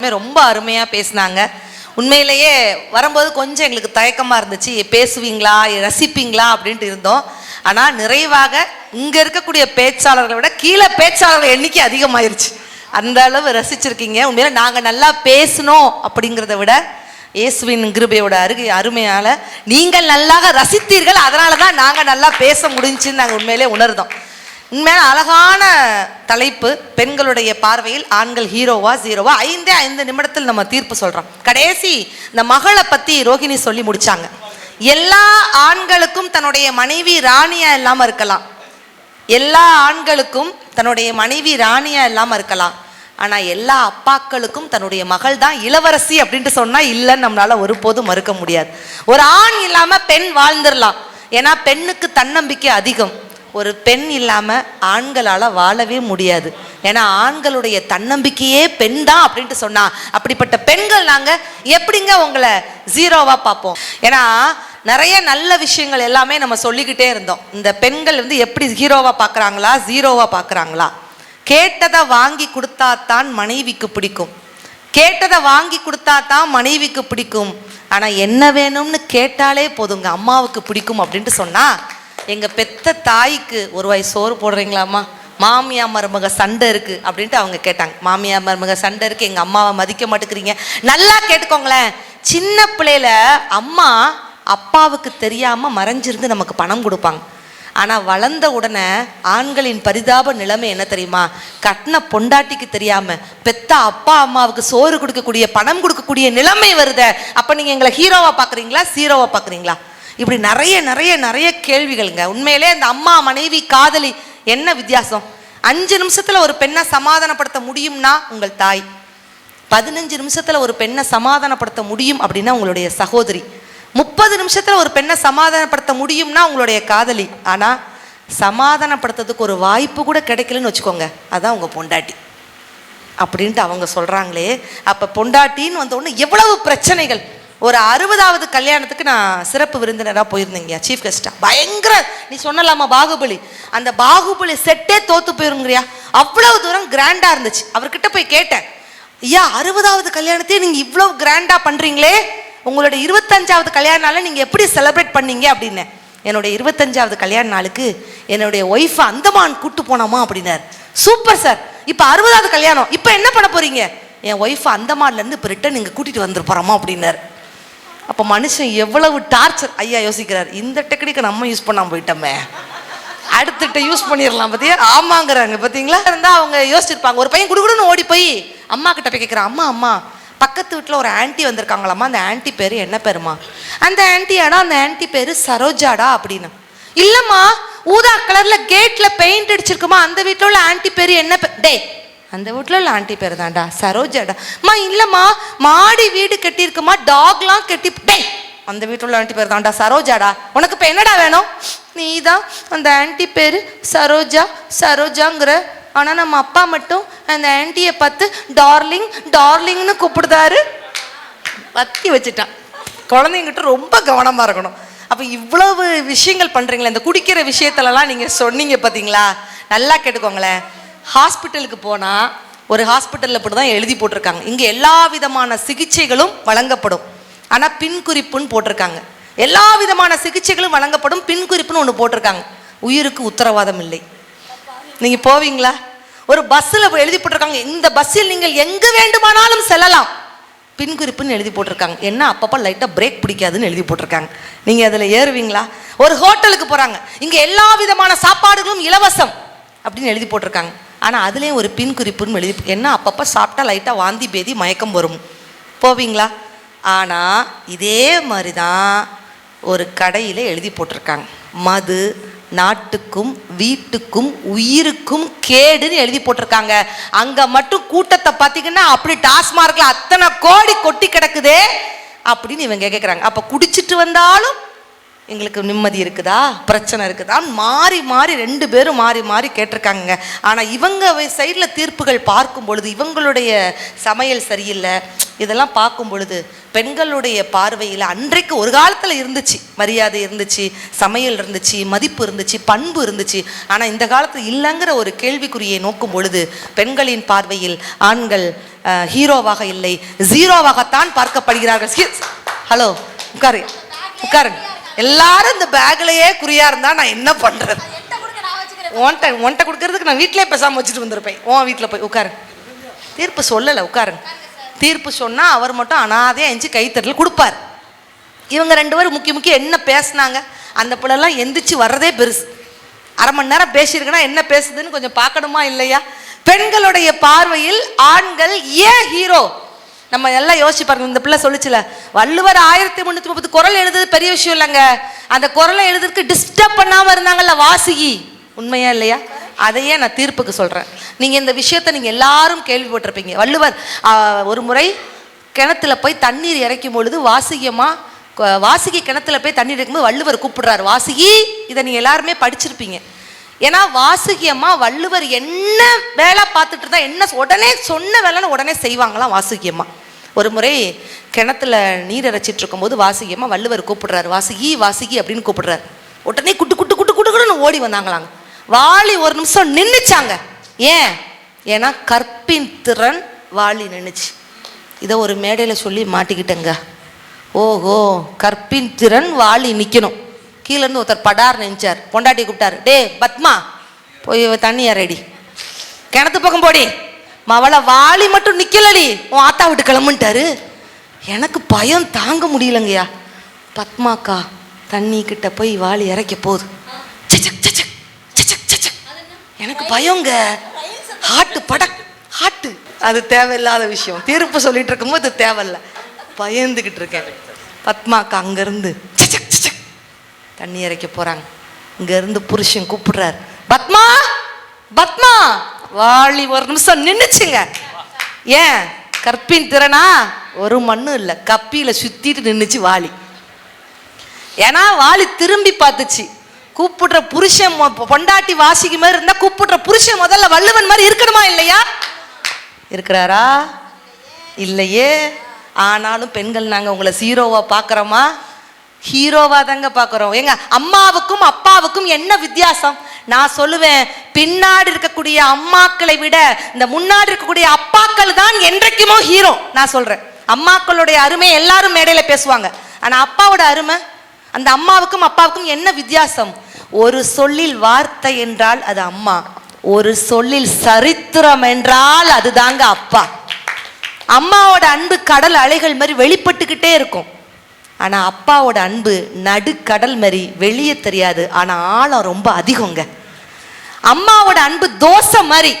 எல்லாருமே ரொம்ப அருமையாக பேசினாங்க. உண்மையிலேயே வரும்போது கொஞ்சம் எங்களுக்கு தயக்கமாக இருந்துச்சு பேசுவீங்களா ரசிப்பீங்களா அப்படின்ட்டு இருந்தோம். ஆனால் நிறைவாக இங்கே இருக்கக்கூடிய பேச்சாளர்களை விட கீழே பேச்சாளர்கள் எண்ணிக்கை அதிகமாயிருச்சு. அந்த அளவு ரசிச்சிருக்கீங்க. உண்மையில நாங்கள் நல்லா பேசணும் அப்படிங்கிறத விட இயேசுவின் கிருபையோட அருகே அருமையால் நீங்கள் நல்லாக ரசித்தீர்கள். அதனால தான் நாங்கள் நல்லா பேச முடிஞ்சுன்னு நாங்கள் உண்மையிலே உணர்ந்தோம். உண்மையான அழகான தலைப்பு பெண்களுடைய பார்வையில் ஆண்கள் ஹீரோவா ஜீரோவா ஐந்தே ஐந்து நிமிடத்தில் நம்ம தீர்ப்பு சொல்கிறோம் கடைசி இந்த மகளை பற்றி ரோஹிணி சொல்லி முடித்தாங்க எல்லா ஆண்களுக்கும் தன்னுடைய மனைவி ராணியாக இல்லாமல் இருக்கலாம். எல்லா ஆண்களுக்கும் தன்னுடைய மனைவி ராணியாக இல்லாமல் இருக்கலாம். ஆனால் எல்லா அப்பாக்களுக்கும் தன்னுடைய மகள் தான் இளவரசி அப்படின்ட்டு சொன்னால் இல்லைன்னு நம்மளால் ஒருபோதும் மறுக்க முடியாது. ஒரு ஆண் இல்லாமல் பெண் வாழ்ந்துடலாம். ஏன்னா பெண்ணுக்கு தன்னம்பிக்கை அதிகம். ஒரு பெண் இல்லாமல் ஆண்களால் வாழவே முடியாது. ஏன்னா ஆண்களுடைய தன்னம்பிக்கையே பெண் தான் அப்படின்ட்டு சொன்னா அப்படிப்பட்ட பெண்கள் நாங்கள் எப்படிங்க உங்களை ஜீரோவாக பார்ப்போம்? ஏன்னா நிறைய நல்ல விஷயங்கள் எல்லாமே நம்ம சொல்லிக்கிட்டே இருந்தோம். இந்த பெண்கள் வந்து எப்படி ஹீரோவாக பார்க்குறாங்களா? ஜீரோவாக பார்க்குறாங்களா? கேட்டதை வாங்கி கொடுத்தா தான் மனைவிக்கு பிடிக்கும். கேட்டதை வாங்கி கொடுத்தா தான் மனைவிக்கு பிடிக்கும். ஆனால் என்ன வேணும்னு கேட்டாலே போதுங்க அம்மாவுக்கு பிடிக்கும் அப்படின்ட்டு சொன்னால் எங்கள் பெத்த தாய்க்கு ஒரு வாய் சோறு போடுறீங்களாம்மா? மாமியா மருமக சண்டை இருக்கு அப்படின்ட்டு அவங்க கேட்டாங்க. மாமியா மருமக சண்டை இருக்கு எங்கள் அம்மாவை மதிக்க மாட்டேங்கிறீங்க. நல்லா கேட்டுக்கோங்களேன். சின்ன பிள்ளையில அம்மா அப்பாவுக்கு தெரியாமல் மறைஞ்சிருந்து நமக்கு பணம் கொடுப்பாங்க. ஆனால் வளர்ந்த உடனே ஆண்களின் பரிதாப நிலைமை என்ன தெரியுமா? கட்டின பொண்டாட்டிக்கு தெரியாம பெத்த அப்பா அம்மாவுக்கு சோறு கொடுக்கக்கூடிய பணம் கொடுக்கக்கூடிய நிலைமை வருத. அப்போ நீங்கள் எங்களை ஹீரோவாக பார்க்குறீங்களா சீரோவாக பார்க்குறீங்களா இப்படி நிறைய நிறைய நிறைய கேள்விகள்ங்க. உண்மையிலே அந்த அம்மா மனைவி காதலி என்ன வித்தியாசம்? அஞ்சு நிமிஷத்துல ஒரு பெண்ணை சமாதானப்படுத்த முடியும்னா உங்கள் தாய். பதினஞ்சு நிமிஷத்துல ஒரு பெண்ணை சமாதானப்படுத்த முடியும் அப்படின்னா உங்களுடைய சகோதரி. முப்பது நிமிஷத்துல ஒரு பெண்ணை சமாதானப்படுத்த முடியும்னா உங்களுடைய காதலி. ஆனா சமாதானப்படுத்துறதுக்கு ஒரு வாய்ப்பு கூட கிடைக்கலன்னு வச்சுக்கோங்க. அதான் உங்க பொண்டாட்டி. அப்படின்ட்டு அவங்க சொல்றாங்களே. அப்ப பொண்டாட்டின்னு வந்த உடனே எவ்வளவு பிரச்சனைகள். ஒரு அறுபதாவது கல்யாணத்துக்கு நான் சிறப்பு விருந்தினராக போயிருந்தேங்க சீஃப் கெஸ்டா பயங்கர நீ சொன்னலாமா பாகுபலி? அந்த பாகுபலி செட்டே தோத்து போயிருங்கிறியா அவ்வளவு தூரம் கிராண்டா இருந்துச்சு. அவர்கிட்ட போய் கேட்டேன். ஐயா அறுபதாவது கல்யாணத்தையே நீங்க இவ்வளவு கிராண்டா பண்றீங்களே? உங்களோட இருபத்தஞ்சாவது கல்யாண நாளை நீங்க எப்படி செலிப்ரேட் பண்ணீங்க அப்படின்னு. என்னுடைய இருபத்தஞ்சாவது கல்யாண நாளுக்கு என்னுடைய ஒய்ஃபை அந்தமான் கூட்டு போனோமா அப்படின்னாரு. சூப்பர் சார் இப்போ அறுபதாவது கல்யாணம். இப்போ என்ன பண்ண போறீங்க? என் ஒய்ஃப் அந்தமான்ல இருந்து இப்போ ரிட்டன் இங்கே கூட்டிட்டு வந்துரு போறோமா அப்படின்னாரு. அப்போ மனுஷன் எவ்வளவு டார்ச்சர்? ஐயா யோசிக்கிறார். இந்த டெக்னிக்கை நம்ம யூஸ் பண்ணாம போயிட்டோமே. அடுத்துட்ட யூஸ் பண்ணிடலாம் பார்த்தியா ஆமாங்கிறாங்க பார்த்தீங்களா இருந்தால் அவங்க யோசிச்சிருப்பாங்க. ஒரு பையன் குடுகுடுன்னு ஓடி போய் அம்மா கிட்ட போய் கேட்குறான் அம்மா அம்மா பக்கத்து வீட்டில் ஒரு ஆன்ட்டி வந்திருக்காங்களாம்மா. அந்த ஆன்ட்டி பேர் என்ன பேருமா? அந்த ஆன்ட்டியாடா அந்த ஆன்ட்டி பேர் சரோஜாடா அப்படின்னு. இல்லைம்மா ஊதா கலரில் கேட்டில் பெயிண்ட் அடிச்சிருக்குமா? அந்த வீட்டில் உள்ள ஆன்ட்டி பேர் என்ன பே டே அந்த வீட்டில் உள்ள ஆண்டி பேர் தான்டா சரோஜாடா. அம்மா இல்லைம்மா மாடி வீடு கட்டியிருக்குமா டாக்லாம் கட்டி டே அந்த வீட்டில் உள்ள ஆண்டி பேர் தான்டா சரோஜாடா. உனக்கு இப்போ என்னடா வேணும்? நீ தான் அந்த ஆண்டி பேர் சரோஜா சரோஜாங்கிற. ஆனால் நம்ம அப்பா மட்டும் அந்த ஆண்டியை பார்த்து டார்லிங் டார்லிங்னு கூப்பிடுதாரு. வத்தி வச்சுட்டான். குழந்தைங்கிட்ட ரொம்ப கவனமாக இருக்கணும். அப்போ இவ்வளவு விஷயங்கள் பண்ணுறீங்களே இந்த குடிக்கிற விஷயத்துலலாம் நீங்கள் சொன்னீங்க பார்த்தீங்களா நல்லா கேட்டுக்கோங்களேன். ஹாஸ்பிட்டலுக்கு போனால் ஒரு ஹாஸ்பிட்டலில் இப்படி தான் எழுதி போட்டிருக்காங்க. இங்கே எல்லா விதமான சிகிச்சைகளும் வழங்கப்படும். ஆனால் பின் குறிப்புன்னு போட்டிருக்காங்க. எல்லா விதமான சிகிச்சைகளும் வழங்கப்படும் பின் குறிப்புன்னு ஒன்று போட்டிருக்காங்க. உயிருக்கு உத்தரவாதம் இல்லை. நீங்கள் போவீங்களா? ஒரு பஸ்ஸில் எழுதி போட்டிருக்காங்க. இந்த பஸ்ஸில் நீங்கள் எங்கு வேண்டுமானாலும் செல்லலாம். பின் குறிப்புன்னு எழுதி போட்டிருக்காங்க. என்ன? அப்பப்போ லைட்டாக பிரேக் பிடிக்காதுன்னு எழுதி போட்டிருக்காங்க. நீங்கள் அதில் ஏறுவீங்களா? ஒரு ஹோட்டலுக்கு போகிறாங்க இங்கே எல்லா விதமான சாப்பாடுகளும் இலவசம் அப்படின்னு எழுதி போட்டிருக்காங்க. ஆனால் அதுலேயும் ஒரு பின் குறிப்புன்னு எழுதி என்ன? அப்பப்போ சாப்பிட்டா லைட்டாக வாந்தி பேதி மயக்கம் வரும். போவீங்களா? ஆனால் இதே மாதிரி தான் ஒரு கடையில் எழுதி போட்டிருக்காங்க. மது நாட்டுக்கும் வீட்டுக்கும் உயிருக்கும் கேடுன்னு எழுதி போட்டிருக்காங்க. அங்கே மட்டும் கூட்டத்தை பார்த்தீங்கன்னா அப்படி டாஸ்மார்க்கில் அத்தனை கோடி கொட்டி கிடக்குதே அப்படின்னு இவங்க கேட்குறாங்க அப்போ குடிச்சிட்டு வந்தாலும் எங்களுக்கு நிம்மதி இருக்குதா? பிரச்சனை இருக்குதா? மாறி மாறி ரெண்டு பேரும் மாறி மாறி கேட்டிருக்காங்க ஆனால் இவங்க சைடில் தீர்ப்புகள் பார்க்கும் பொழுது இவங்களுடைய சமையல் சரியில்லை. இதெல்லாம் பார்க்கும் பொழுது பெண்களுடைய பார்வையில் அன்றைக்கு ஒரு காலத்தில் இருந்துச்சு. மரியாதை இருந்துச்சு சமையல் இருந்துச்சு மதிப்பு இருந்துச்சு பண்பு இருந்துச்சு. ஆனால் இந்த காலத்தில் இல்லைங்கிற ஒரு கேள்விக்குறியை நோக்கும் பொழுது பெண்களின் பார்வையில் ஆண்கள் ஹீரோவாக இல்லை ஜீரோவாகத்தான் பார்க்கப்படுகிறார்கள். ஹலோ உட்காரு. உட்காருங்க. எல்லாரும் இந்த பேக்லயே குறியா இருந்தா நான் என்ன பண்றது? உன்ட்ட உன்ட்ட கொடுக்கறதுக்கு நான் வீட்டிலே பேசாம வச்சுட்டு வந்திருப்பேன். உன் வீட்டில் போய் உட்காரு. தீர்ப்பு சொல்லலை உட்காருங்க தீர்ப்பு சொன்னா அவர் மட்டும் அனாதையா எஞ்சி கைத்தட்டல் கொடுப்பார். இவங்க ரெண்டு பேரும் முக்கிய முக்கிய என்ன பேசுனாங்க? அந்த பிள்ளைலாம் எந்திரிச்சு வர்றதே பெருசு. அரை மணி நேரம் பேசியிருக்குன்னா என்ன பேசுதுன்னு கொஞ்சம் பார்க்கணுமா இல்லையா? பெண்களுடைய பார்வையில் ஆண்கள் ஏன் ஹீரோ நம்ம எல்லாம் யோசிச்சு பாருங்க இந்த பிள்ளை சொல்லிச்சுல வள்ளுவர் ஆயிரத்தி முந்நூற்றி முப்பது குரல் எழுதுறது பெரிய விஷயம் இல்லைங்க. அந்த குரலை எழுதுறதுக்கு டிஸ்டர்ப் பண்ணாம இருந்தாங்கல்ல வாசுகி. உண்மையா இல்லையா? அதையே நான் தீர்ப்புக்கு சொல்றேன். நீங்க இந்த விஷயத்தை நீங்க எல்லாரும் கேள்விப்பட்டிருப்பீங்க. வள்ளுவர் ஒரு முறை கிணத்துல போய் தண்ணீர் இறைக்கும் பொழுது வாசிகமா வாசிகி வாசுகி கிணத்துல போய் தண்ணீர் இறக்கும்போது வள்ளுவர் கூப்பிடுறாரு வாசுகி இதை நீங்க எல்லாருமே படிச்சிருப்பீங்க. ஏன்னா வாசுகி அம்மா வள்ளுவர் என்ன வேலை பார்த்துட்டு இருந்தா என்ன உடனே சொன்ன வேலைன்னு உடனே செய்வாங்களாம் வாசுகியம்மா ஒரு முறை கிணத்துல நீர் இறைச்சிட்டு இருக்கும்போது வாசுகியம்மா வள்ளுவர் கூப்பிடுறாரு வாசுகி வாசுகி அப்படின்னு கூப்பிடுறாரு. உடனே குட்டு குட்டு குட்டு குட்டு குட்டுன்னு ஓடி வந்தாங்களாங்க. வாளி ஒரு நிமிஷம் நின்றுச்சாங்க ஏன்? ஏன்னா கற்பின் திறன் வாளி நின்றுச்சு இதை ஒரு மேடையில் சொல்லி மாட்டிக்கிட்டேங்க. ஓஹோ கற்பின் திறன் வாளி நிற்கணும் கீழேருந்து ஒருத்தர் படார் நினைச்சார். பொண்டாட்டி கூப்பிட்டார். டே பத்மா போய் தண்ணி இறடி கிணத்து பக்கம் போடி. மவளை வாளி மட்டும் நிற்கலடி உன் ஆத்தா விட்டு கிளம்புன்ட்டாரு. எனக்கு பயம் தாங்க முடியலங்கய்யா. பத்மாக்கா தண்ணி கிட்ட போய் வாளி இறைக்க போகுது. எனக்கு பயங்க. Hot படக் hot. அது தேவையில்லாத விஷயம். தீர்ப்பு சொல்லிட்டு இருக்கும்போது அது தேவையில்ல. பயந்துக்கிட்டு இருக்கேன். பத்மாக்கா அங்கேருந்து தண்ணி இறைக்க போகிறாங்க இங்கேருந்து புருஷன் கூப்பிடுறார். பத்மா பத்மா வாளி ஒரு நிமிஷம் நின்றுச்சுங்க ஏன்? கற்பின் திறனா? ஒரு மண்ணும் இல்லை. கப்பியில் சுத்திட்டு நின்றுச்சு வாளி ஏன்னா வாளி திரும்பி பார்த்துச்சு. கூப்பிடுற புருஷன் பொண்டாட்டி வாசிக்கு மாதிரி இருந்தா கூப்பிடுற புருஷன் முதல்ல வள்ளுவன் மாதிரி இருக்கணுமா இல்லையா? இருக்கிறாரா? இல்லையே. ஆனாலும் பெண்கள் நாங்கள் உங்களை ஹீரோவா பார்க்குறோமா? ஹீரோவா தாங்க பார்க்குறோம். ஏங்க அம்மாவுக்கும் அப்பாவுக்கும் என்ன வித்தியாசம்? நான் சொல்லுவேன் பின்னாடி இருக்கக்கூடிய அம்மாக்களை விட இந்த முன்னாடி இருக்கக்கூடிய அப்பாக்கள் தான் என்றைக்குமோ ஹீரோ நான் சொல்றேன். அம்மாக்களுடைய அருமை எல்லாரும் மேடையில பேசுவாங்க. ஆனா அப்பாவோட அருமை அந்த அம்மாவுக்கும் அப்பாவுக்கும் என்ன வித்தியாசம்? ஒரு சொல்லில் வார்த்தை என்றால் அது அம்மா. ஒரு சொல்லில் சரித்திரம் என்றால் அதுதாங்க அப்பா. அம்மாவோட அன்பு கடல் அலைகள் மாதிரி வெளிப்பட்டுக்கிட்டே இருக்கும். ஆனால் அப்பாவோட அன்பு நடுக்கடல் மாதிரி வெளியே தெரியாது. ஆனால் ஆழம் ரொம்ப அதிகங்க. அம்மாவோட அன்பு தோசை மாதிரி.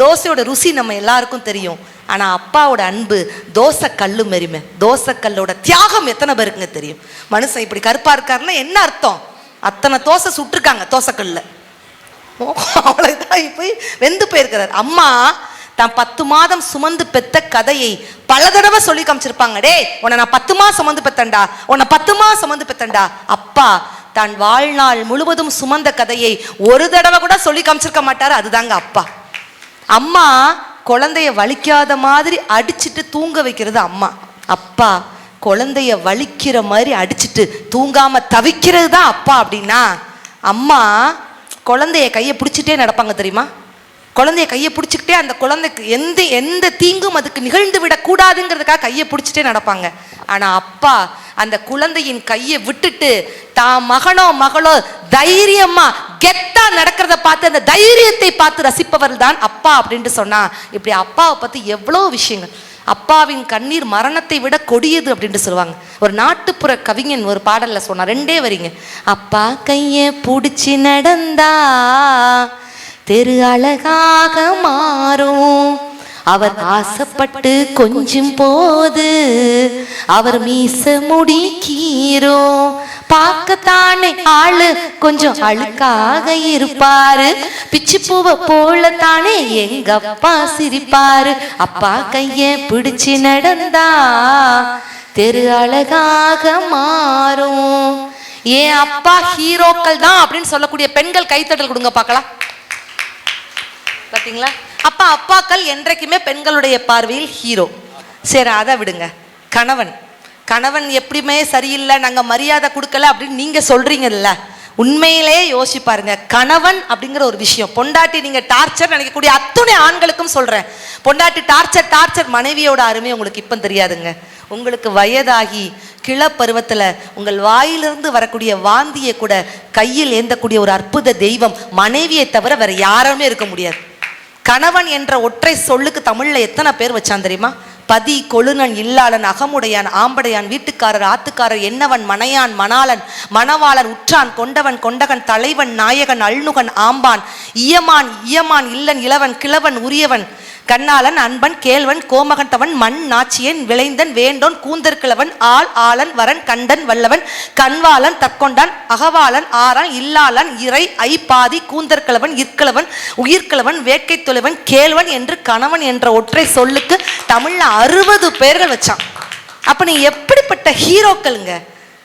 தோசையோட ருசி நம்ம எல்லாருக்கும் தெரியும். ஆனால் அப்பாவோட அன்பு தோசை கல்லு மாரிமே. தோசை கல்லோட தியாகம் எத்தனை பேருக்குங்க தெரியும்? மனுஷன் இப்படி கருப்பாக இருக்காருன்னா என்ன அர்த்தம்? அத்தனை தோசை சுட்டிருக்காங்க தோசைக்கல்ல அவ்வளோதான் போய் வெந்து போயிருக்கிறார். அம்மா தான் பத்து மாதம் சுமந்து பெத்த கதையை பல தடவை சொல்லி காமிச்சிருப்பாங்க. டே உன்னை நான் பத்து மாதம் சுமந்து பெத்தண்டா உன்னை பத்து மாதம் சுமந்து பெத்தண்டா அப்பா தான் வாழ்நாள் முழுவதும் சுமந்த கதையை ஒரு தடவை கூட சொல்லி காமிச்சிருக்க மாட்டாரு. அதுதாங்க அப்பா. அம்மா குழந்தைய வலிக்காத மாதிரி அடிச்சிட்டு தூங்க வைக்கிறது அம்மா. அப்பா குழந்தைய வலிக்கிற மாதிரி அடிச்சிட்டு தூங்காம தவிக்கிறது தான் அப்பா அப்படின்னா அம்மா குழந்தைய கையை பிடிச்சிட்டே நடப்பாங்க தெரியுமா? குழந்தைய கையை பிடிச்சிக்கிட்டே அந்த குழந்தைக்கு எந்த எந்த தீங்கும் அதுக்கு நிகழ்ந்து விடக்கூடாதுங்கிறதுக்காக கையை பிடிச்சிட்டே நடப்பாங்க. ஆனால் அப்பா அந்த குழந்தையின் கையை விட்டுட்டு தான் மகனோ மகளோ தைரியமா கெத்தா நடக்கிறத பார்த்து அந்த தைரியத்தை பார்த்து ரசிப்பவர் தான் அப்பா அப்படின்ட்டு சொன்னா இப்படி அப்பாவை பார்த்து எவ்வளோ விஷயங்கள். அப்பாவின் கண்ணீர் மரணத்தை விட கொடியது அப்படின்ட்டு சொல்லுவாங்க. ஒரு நாட்டுப்புற கவிஞன் ஒரு பாடல்ல சொன்னான் ரெண்டே வரிங்க. அப்பா கையை பிடிச்சி நடந்தா தெரு அழகாக மாறும். அவர் ஆசைப்பட்டு கொஞ்சம் போது அவர் மீச முடி கீரும் பார்க்கத்தானே ஆளு கொஞ்சம் அழுக்காக இருப்பாரு. பிச்சு பூவை போல தானே எங்க அப்பா சிரிப்பாரு. அப்பா கைய பிடிச்சு நடந்தா தெரு அழகாக மாறும். ஏன் அப்பா ஹீரோக்கள் தான் அப்படின்னு சொல்லக்கூடிய பெண்கள் கைத்தட்டல் கொடுங்க பார்க்கலாம். பார்த்தீங்களா அப்பா அப்பாக்கள் என்றைக்குமே பெண்களுடைய பார்வையில் ஹீரோ சரி அதை விடுங்க. கணவன். கணவன் எப்படியுமே சரியில்லை நாங்கள் மரியாதை கொடுக்கல அப்படின்னு நீங்கள் சொல்கிறீங்கல்ல உண்மையிலேயே யோசிச்சு பாருங்க. கணவன் அப்படிங்கிற ஒரு விஷயம். பொண்டாட்டி நீங்க டார்ச்சர் நினைக்கக்கூடிய அத்துணை ஆண்களுக்கும் சொல்றேன். பொண்டாட்டி டார்ச்சர் டார்ச்சர் மனைவியோட அருமை உங்களுக்கு இப்போ தெரியாதுங்க. உங்களுக்கு வயதாகி கிளப்பருவத்தில் உங்கள் வாயிலிருந்து வரக்கூடிய வாந்தியை கூட கையில் ஏந்தக்கூடிய ஒரு அற்புத தெய்வம் மனைவியை தவிர வேற யாருமே இருக்க முடியாது. கணவன் என்ற ஒற்றை சொல்லுக்கு தமிழ்ல எத்தனை பேர் வச்சான் தெரியுமா? பதி கொழுநன் இல்லாளன் அகமுடையான் ஆம்படையான் வீட்டுக்காரர் ஆத்துக்காரர் என்னவன் மனையான் மணாளன் மணவாளன் உற்றான் கொண்டவன் கொண்டகன் தலைவன் நாயகன் அள்ளுகன் ஆம்பான் இயமான் இயமான் இல்லன் இளவன் கிழவன் உரியவன். கண்ணாளன் அன்பன் கேழ்வன் கோமகந்தவன் மண் நாச்சியன் விளைந்தன் வேண்டோன் கூந்தற்கிழவன் ஆள் ஆளன் வரன் கண்டன் வல்லவன் கண்வாளன் தற்கொண்டான் அகவாளன் ஆறான் இல்லாளன் இறை ஐப்பாதி கூந்தற்கிழவன் இற்கிழவன் உயிர்க்கிழவன் வேட்கை தொலைவன் கேழ்வன் என்று கணவன் என்ற ஒற்றை சொல்லுக்கு தமிழ்ல அறுபது பேர்கள் வச்சான். அப்ப நீ எப்படிப்பட்ட ஹீரோக்களுங்க?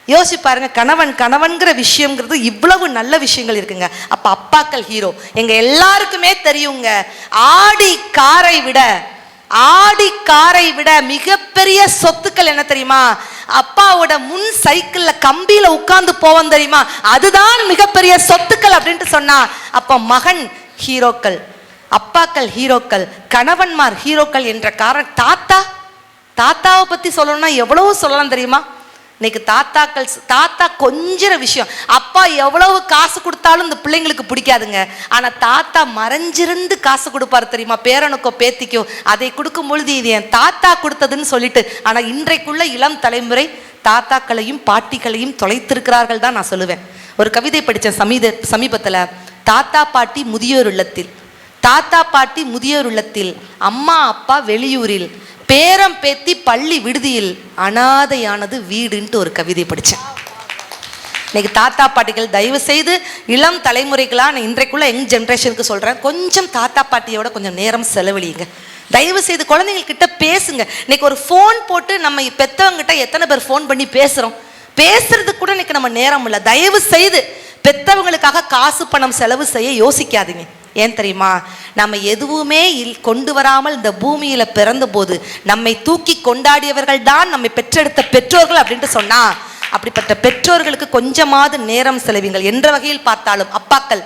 யோசிச்சு பாருங்க கணவன் கணவன்கிற விஷயங்கிறது இவ்வளவு நல்ல விஷயங்கள் இருக்குங்க. அப்ப அப்பாக்கள் ஹீரோ எங்க எல்லாருக்குமே தெரியுங்க ஆடி காரை விட ஆடி காரை விட மிகப்பெரிய சொத்துக்கள் என்ன தெரியுமா? அப்பாவோட முன் சைக்கிள்ல கம்பியில உட்கார்ந்து போவோம் தெரியுமா? அதுதான் மிகப்பெரிய சொத்துக்கள் அப்படின்ட்டு சொன்னா அப்ப மகன் ஹீரோக்கள் அப்பாக்கள் ஹீரோக்கள் கணவன்மார் ஹீரோக்கள் என்ற காரணம் தாத்தா தாத்தாவை பத்தி சொல்லணும்னா எவ்வளவு சொல்லலாம் தெரியுமா? இன்னைக்கு தாத்தாக்கள் தாத்தா கொஞ்சிற விஷயம். அப்பா எவ்வளவு காசு கொடுத்தாலும் இந்த பிள்ளைங்களுக்கு பிடிக்காதுங்க. ஆனா தாத்தா மறைஞ்சிருந்து காசு கொடுப்பாரு தெரியுமா? பேரனுக்கோ பேத்திக்கோ. அதை கொடுக்கும் பொழுது இது என் தாத்தா கொடுத்ததுன்னு சொல்லிட்டு ஆனா இன்றைக்குள்ள இளம் தலைமுறை தாத்தாக்களையும் பாட்டிகளையும் தொலைத்திருக்கிறார்கள் தான் நான் சொல்லுவேன். ஒரு கவிதை படித்தேன் சமீத சமீபத்தில். தாத்தா பாட்டி முதியோர் இல்லத்தில். தாத்தா பாட்டி முதியோர் இல்லத்தில். அம்மா அப்பா வெளியூரில். பேரம் பேத்தி பள்ளி விடுதியில் அனாதையானது வீடுன்ட்டு ஒரு கவிதை படித்தேன் இன்னைக்கு தாத்தா பாட்டிகள் தயவு செய்து இளம் தலைமுறைகளாக நான் இன்றைக்குள்ள யங் ஜென்ரேஷனுக்கு சொல்கிறேன் கொஞ்சம் தாத்தா பாட்டியோட கொஞ்சம் நேரம் செலவழியுங்க. தயவு செய்து குழந்தைங்கக்கிட்ட பேசுங்க. இன்னைக்கு ஒரு ஃபோன் போட்டு நம்ம பெத்தவங்கிட்ட எத்தனை பேர் ஃபோன் பண்ணி பேசுகிறோம் பேசுறதுக்கு கூட இன்னைக்கு நம்ம நேரம் இல்லை. தயவு செய்து பெத்தவங்களுக்காக காசு பணம் செலவு செய்ய யோசிக்காதீங்க. ஏன் தெரியுமா? நம்ம எதுவுமே இல் கொண்டு வராமல் இந்த பூமியில பிறந்தபோது நம்மை தூக்கி கொண்டாடியவர்கள் தான் நம்மை பெற்றெடுத்த பெற்றோர்கள் அப்படின்ட்டு சொன்னா அப்படிப்பட்ட பெற்றோர்களுக்கு கொஞ்சமாவது நேரம் செலவிங்கள் என்ற வகையில் பார்த்தாலும் அப்பாக்கள்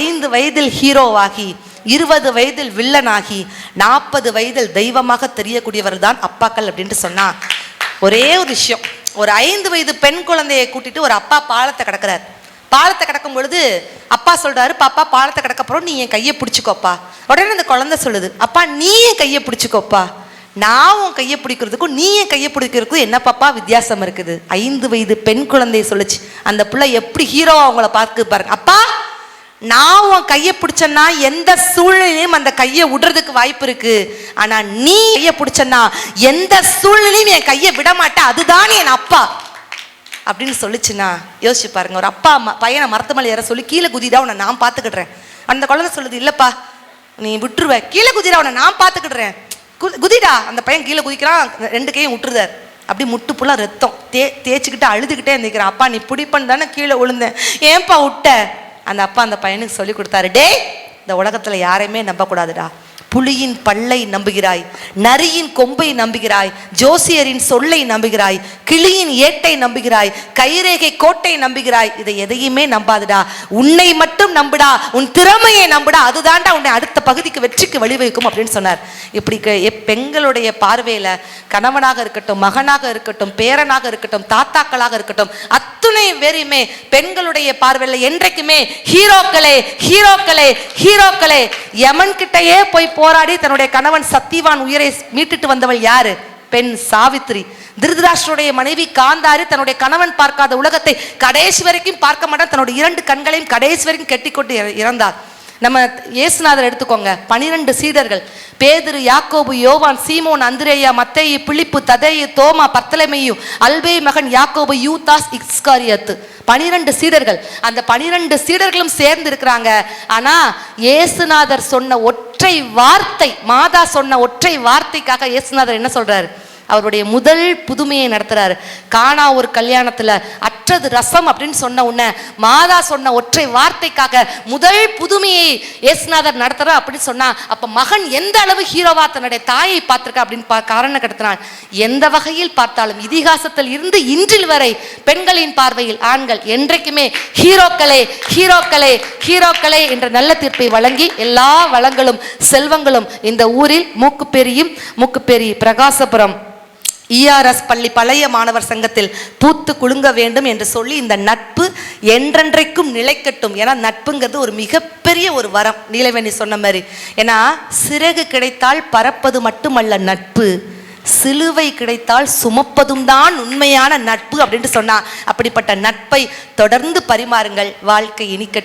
ஐந்து வயதில் ஹீரோவாகி இருபது வயதில் வில்லனாகி நாற்பது வயதில் தெய்வமாக தெரியக்கூடியவர் தான் அப்பாக்கள் அப்படின்ட்டு சொன்னா ஒரே ஒரு விஷயம். ஒரு ஐந்து வயது பெண் குழந்தையை கூட்டிட்டு ஒரு அப்பா பாலத்தை கிடக்கிறார். பாலத்தை கடக்கும் பொழுது அப்பா சொல்றாரு பாப்பா பாலத்தை கடக்கப்புறம் போறோம் நீ என் கையை பிடிச்சிக்கோப்பா. உடனே அந்த குழந்தை சொல்லுது அப்பா நீ என் கையை பிடிச்சிக்கோப்பா. நான் உன் கையை பிடிக்கிறதுக்கும் நீ என் கையை பிடிக்கிறதுக்கும் என்ன பாப்பா வித்தியாசம் இருக்குது? ஐந்து வயது பெண் குழந்தைய சொல்லுச்சு அந்த பிள்ளை எப்படி ஹீரோவா அவங்கள பார்த்து பாருங்க. அப்பா நான் உன் கையை பிடிச்சேன்னா எந்த சூழ்நிலையும் அந்த கையை விடுறதுக்கு வாய்ப்பு இருக்கு. ஆனா நீ கையை பிடிச்சன்னா எந்த சூழ்நிலையும் என் கையை விட மாட்டேன் அதுதான் என் அப்பா. அப்படின்னு சொல்லிச்சுன்னா யோசிச்சு பாருங்க. ஒரு அப்பா அம்மா பையனை மரத்து மேலே ஏற சொல்லி கீழே குதிடா உன்னை நான் பார்த்துக்கிடுறேன். அந்த குழந்தை சொல்லுது இல்லப்பா நீ விட்டுருவ. கீழே குதிடா உன்னை நான் பார்த்துக்கிடுறேன். குதிடா. அந்த பையன் கீழே குதிக்கிறான் ரெண்டு கையும் விட்டுருதார். அப்படி முட்டு புள்ள ரத்தம். தே தேய்ச்சிக்கிட்டு அழுதுகிட்டே இருந்திருக்கிறான் அப்பா நீ பிடிப்பன்னு தானே கீழே விழுந்தேன் ஏன்பா விட்ட? அந்த அப்பா அந்த பையனுக்கு சொல்லி கொடுத்தாரு டேய் இந்த உலகத்துல யாரையுமே நம்பக்கூடாதுடா. புலியின் பல்லை நம்புகிறாய் நரியின் கொம்பை நம்புகிறாய் ஜோசியரின் சொல்லை நம்புகிறாய் கிளியின் ஏட்டை நம்புகிறாய் கைரேகை கோட்டை நம்புகிறாய். இதை எதையுமே நம்பாதுடா. உன்னை மட்டும் நம்புடா. உன் திறமையை நம்புடா. அதுதான்டா உன்னை அடுத்த பகுதிக்கு வெற்றிக்கு வழிவகுக்கும் அப்படின்னு சொன்னார். இப்படி பெண்களுடைய பார்வையில கணவனாக இருக்கட்டும் மகனாக இருக்கட்டும் பேரனாக இருக்கட்டும் தாத்தாக்களாக இருக்கட்டும் அத்துணை பேரையுமே பெண்களுடைய பார்வையில என்றைக்குமே ஹீரோக்களே ஹீரோக்களே ஹீரோக்களே யமன் கிட்டயே போய் போராடி தன்னுடைய கணவன் சத்திவான் உயிரை மீட்டுட்டு வந்தவள் யாரு? பெண் சாவித்ரி திருதராஷ்டருடைய மனைவி காந்தாரி தன்னுடைய கணவன் பார்க்காத உலகத்தை கடைசி வரைக்கும் பார்க்க மாட்டான் தன்னுடைய இரண்டு கண்களையும் கடைசி வரைக்கும் கெட்டிக்கொண்டு இறந்தார் நம்ம இயேசுநாதர் எடுத்துக்கோங்க. பனிரெண்டு சீடர்கள். பேதுரு யாக்கோபு யோவான் சீமோன் அந்திரேயா மத்தேயு பிளிப்பு ததேயு தோமா பர்த்தலமேயு அல்பே மகன் யாக்கோபு யூதாஸ் இக்ஸ்காரியத்து பனிரெண்டு சீடர்கள். அந்த பனிரெண்டு சீடர்களும் சேர்ந்து இருக்கிறாங்க. ஆனா இயேசுநாதர் சொன்ன ஒற்றை வார்த்தை மாதா சொன்ன ஒற்றை வார்த்தைக்காக இயேசுநாதர் என்ன சொல்றாரு? அவருடைய முதல் புதுமையை நடத்துறாரு. காணா ஒரு கல்யாணத்துல அற்றது ரசம் அப்படின்னு சொன்ன உடனே மாதா சொன்ன ஒற்றை வார்த்தைக்காக முதல் புதுமையை இயேசுநாதர் நடத்துகிறார் அப்படின்னு சொன்னா அப்ப மகன் எந்த அளவு ஹீரோவா தன்னுடைய தாயை பார்த்துருக்கா அப்படின்னு பா- காரணம் கடத்தினான் எந்த வகையில் பார்த்தாலும் இதிகாசத்தில் இருந்து இன்றில் வரை பெண்களின் பார்வையில் ஆண்கள் என்றைக்குமே ஹீரோக்களே ஹீரோக்களே ஹீரோக்களே என்ற நல்ல தீர்ப்பை வழங்கி எல்லா வளங்களும் செல்வங்களும் இந்த ஊரில் மூக்குப்பெரியும் மூக்குப்பெரி பிரகாசபுரம். இஆர்எஸ் பள்ளி பழைய மாணவர் சங்கத்தில் பூத்து குலுங்க வேண்டும் என்று சொல்லி இந்த நட்பு என்றென்றைக்கும் நிலைக்கட்டும். ஏன்னா நட்புங்கிறது ஒரு மிகப்பெரிய ஒரு வரம். நீலவேணி சொன்ன மாதிரி. ஏன்னா சிறகு கிடைத்தால் பறப்பது மட்டுமல்ல நட்பு. சிலுவை கிடைத்தால் சுமப்பதும் தான் உண்மையான நட்பு அப்படின்ட்டு சொன்னா. அப்படிப்பட்ட நட்பை தொடர்ந்து பரிமாறுங்கள். வாழ்க்கை இனிக்கட்டும்